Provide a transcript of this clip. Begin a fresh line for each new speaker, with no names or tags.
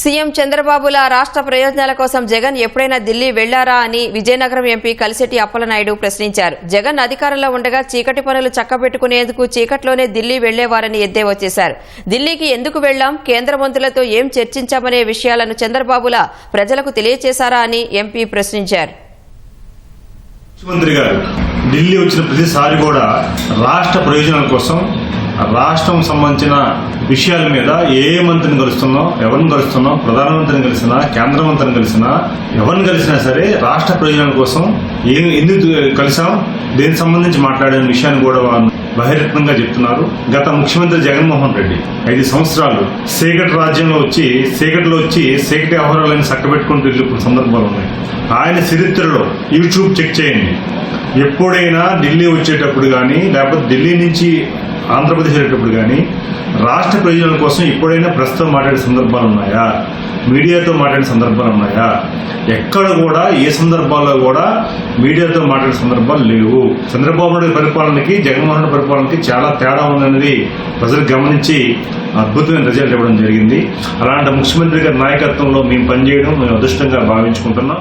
CM చంద్రబాబుల రాష్ట్ర ప్రయోజనాల కోసం జగన్ ఎప్పుడైనా ఢిల్లీ వెళ్ళారా అని విజయనగరం ఎంపీ కలిశెట్టి అప్పలనాయుడు ప్రశ్నించారు. జగన్ అధికారంలో ఉండగా చీకటి పనులు చక్కబెట్టుకునేందుకు చీకట్లోనే ఢిల్లీ వెళ్ళేవారని ఎద్దేవా చేశారు. ఢిల్లీకి ఎందుకు వెళ్ళాం? కేంద్ర మంత్రులతో ఏం చర్చించామనే విషయాలను చంద్రబాబుల ప్రజలకు తెలియచేశారా అని ఎంపీ ప్రశ్నించారు.
ముఖ్యమంత్రి గారు ఢిల్లీ వచ్చిన ప్రతిసారి కూడా రాష్ట్ర ప్రయోజనాల కోసం రాష్ట్రం సంబంధించిన విషయాల మీద ఏ మంత్రిని కలుస్తున్నాం ఎవరిని కలుస్తున్నాం ప్రధానమంత్రిని కలిసినా కేంద్ర మంత్రిని కలిసినా ఎవరిని కలిసినా సరే రాష్ట్ర ప్రయోజనాల కోసం ఏం ఎందుకు కలిసాం దేనికి సంబంధించి మాట్లాడే విషయాన్ని కూడా వారు బహిరంగంగా చెప్తున్నారు. గత ముఖ్యమంత్రి జగన్మోహన్ రెడ్డి ఐదు సంవత్సరాలు సేకటి రాజ్యంలో వచ్చి సేకట్లో వచ్చి సేకటి వ్యవహారాలను చక్కబెట్టుకుంటూ వెళ్ళిన సందర్భాలు ఉన్నాయి. ఆయన చరిత్రలో యూట్యూబ్ చెక్ చేయండి. ఎప్పుడైనా ఢిల్లీ వచ్చేటప్పుడు కానీ లేకపోతే ఢిల్లీ నుంచి ఆంధ్రప్రదేశ్ వెళ్ళేటప్పుడు కానీ రాష్ట్ర ప్రయోజనాల కోసం ఎప్పుడైనా ప్రస్తుతం మాట్లాడే సందర్భాలు ఉన్నాయా? మీడియాతో మాట్లాడిన సందర్భాలు ఉన్నాయా? ఎక్కడ కూడా ఏ సందర్భాల్లో కూడా మీడియాతో మాట్లాడే సందర్భాలు లేవు. చంద్రబాబు నాయుడు పరిపాలనకి జగన్మోహన్ రెడ్డి పరిపాలనకి చాలా తేడా ఉందనేది ప్రజలు గమనించి అద్భుతమైన రిజల్ట్ ఇవ్వడం జరిగింది. అలాంటి ముఖ్యమంత్రి గారి నాయకత్వంలో మేము పనిచేయడం మేము అదృష్టంగా భావించుకుంటున్నాం.